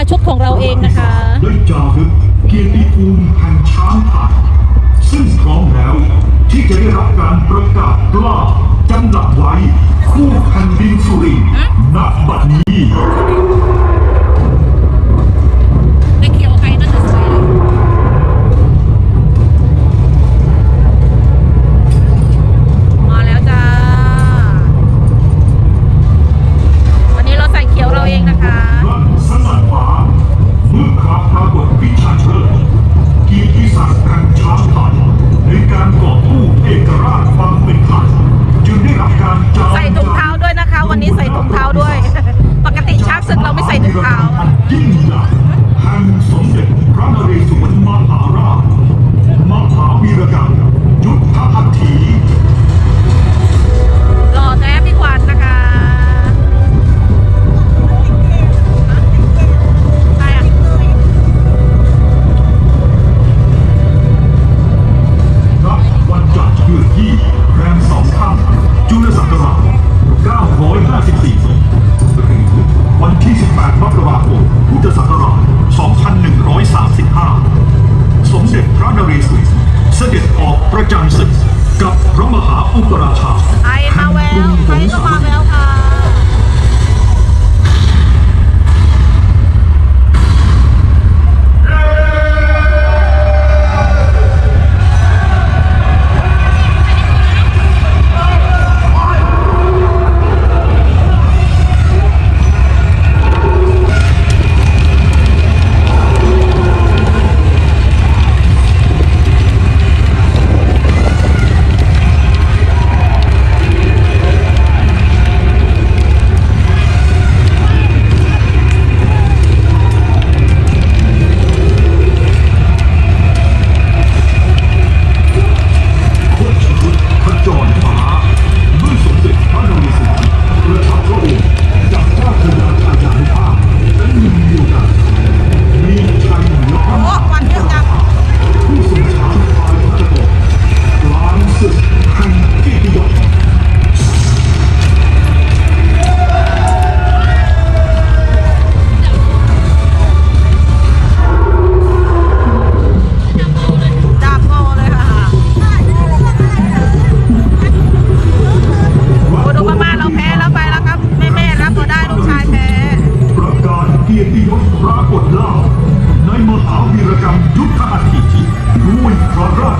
าชุดของเราเองนะคะด้จารึกเกียรติภูมิแห่งช้างไทยซึ่งพร้อมแล้วที่จะได้รับการประกาศกล้าจำหลักไว้คู่แผ่นดินสุรินทร์ณบัดนี้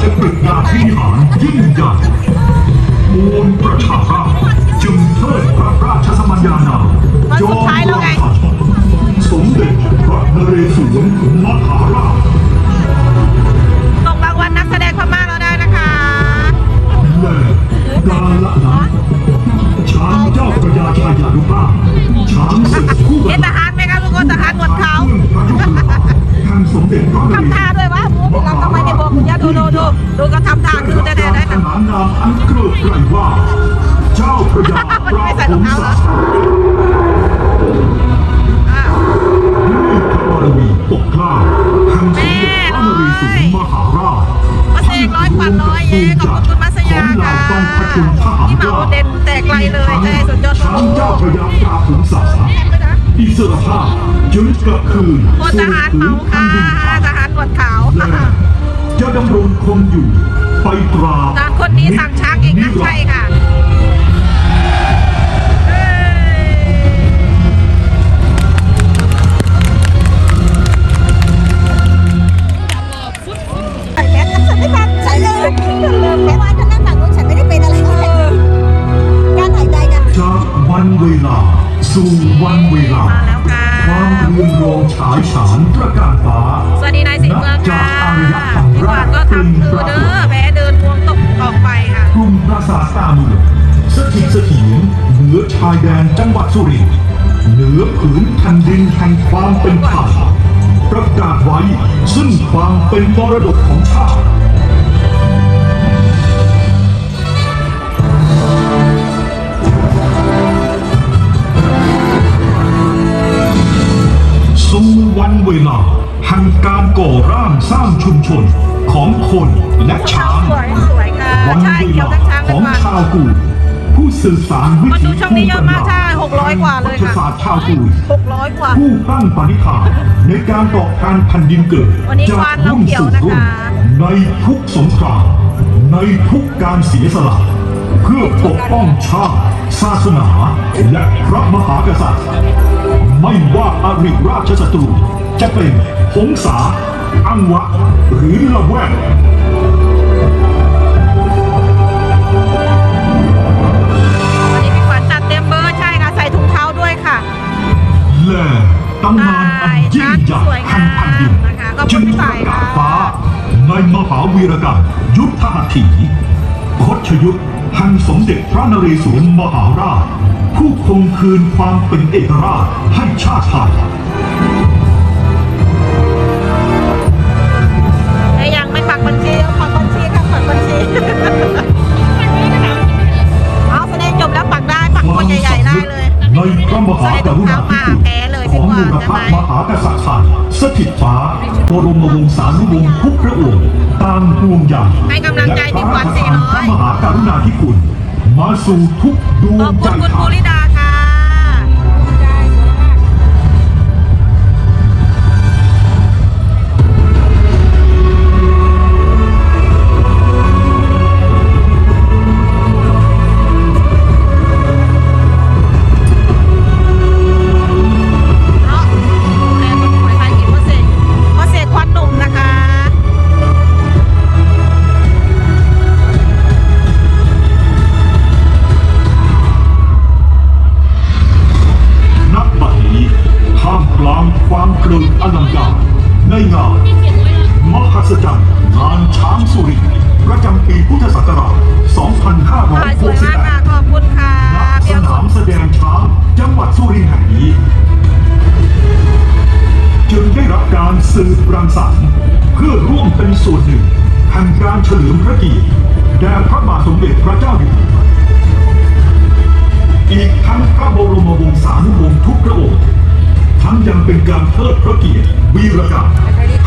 พระราชกฤษฎาธิหารยิ่งใหญ่มวลประชาราษฎร์จึงเทิดพระราชสมัญญานามวันสุดท้ายแล้วไงจอมราชันสมเด็จพระนเรศวรมหาราชส่งรางวัลนักแสดงพม่าเราได้นะคะและกาละนั้นช้างเจ้าพระยาชายานุภาพช้างศึกคู่เห็นทหารไหมครับทุกคนทหารหมดเขาทแห่งสมเด็จทำท่าด้วยวะหมูพี่รักทำไมไม่บอกคุณย่า ดูดูดูดูก็ทำท่าคือแน่ๆได้ขนะนานนามอันเกริกไกรว่าเจ้าพระยาปราบผงศาอะด้วยพระบารมีปกเกล้าแห่งสมเด็จพระนเรศวรมหาราชมาเสกร้อยกว่าร้อยเองขอบคุณมัสยาค่ะที่เหมาเด่นแตกไกลเลยใช่สุดยอดช้างเจ้าพระยาปราบผงศาอิสรภาพจึงกลับคืนพลทหารเหมาค่ะทหารหมดขาวและ จะดำรงคงอยู่ ไปตราบตามคนนี้สั่งช้างเองนะใช่ค่ะ สู่วันเวลามาแล้วค่ะความเรืองรองฉายฉานประกาศฟ้าสวัสดีนายสิงห์เมืองค่ะพี่หวานก็ทำคือเด้อแพ้เดินพวงตกออกไปค่ะกลุ่มปราสาทตาเมืองสถิตสถียรเหนือชายแดนจังหวัดสุรินทร์เหนือผืนแผ่นดินแห่งความเป็นไทยประกาศไว้ซึ่งความเป็นมรดกของชาติ เวลาแห่งการก่อร่างสร้างชุมชนของคนและช้างสวยสวยค่ะวันใช่เวเกี่ยวลาทั้งช้างขและองกวางชาวกูผู้สื่อสารวิคนดูถีช่องนี้เยอะมากใช่600 กว่าเลยค่ะวัฒนศาสตร์ชาวกุย600 กว่า ผู้ตั้งปณิธานในการต่อการแผ่นดินเกิดวันนี้จากควานเรารุ่นเขียวสู่นะคะรุ่นในทุกสงครามในทุกการเสียสละ เพื่อปกป้องชาติศาสนา และพระมหากษัตริย์ ไม่ว่าอาริราชศัตรู จะเป็นหงสาอังวะ หรือละแวกวันนี้พี่ขวัญจัดเต็มเบอร์ใช่ค่ะ ใส่ถุงเท้าด้วยค่ะ และตำนานอันยิ่งใหญ่แห่งแผ่นดินนะคะขอบคุณจึงพี่ปสาระยกาศค่ะฟ้าในมหาวีรกรรมยุทธหัตถีคดชยุทธ แห่งสมเด็จพระนเรศวรมหาราช ผู้คงคืนความเป็นเอกราชให้ชาติไทย พระมหากรุณาธิคุณของกวางบุรใช่พมหากษัตริย์ไทยสถิตฟ้าบรมวงศานุวงศ์ทุกพระองค์ตามห่วงใหญ่ให้กำลังใจพี่ขวัญและพระมหากรุณาธิคุณมาสู่ทุกดวของบใจคุณคุณไทภูย รังสรรค์เพื่อร่วมเป็นส่วนหนึ่งแห่งการเฉลิมพระเกียรติแด่พระบาทสมเด็จพระเจ้าอยู่หัวอีกทั้งพระบรมวงศานุวงศ์ทุกพระองค์ทั้งยังเป็นการเทิดพระเกียรติวีรกรรม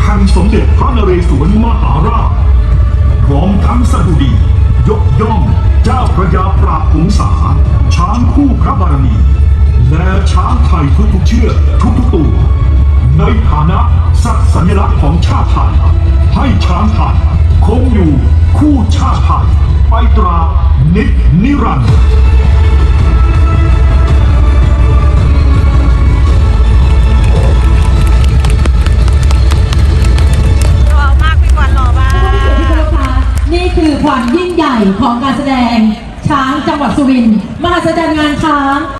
แห่งสมเด็จพระนเรศวรมหาราชพร้อมทั้งสดุดี ยกย่องเจ้าพระยาปราบหงสา ช้างคู่พระบารมี และช้างไทยทุกๆเชือกทุกๆตัว ในฐานะสัตว์สัญลักษณ์ของชาติไทย ให้ช้างไทยคงอยู่คู่ชาติไทย ไปตราบนิจนิรันดร์หล่อมากพี่ขวัญหล่อมากที่เคารพคะนี่คือความยิ่งใหญ่ของการแสดงช้างจังหวัดสุรินทร์มหัศจรรย์งานช้าง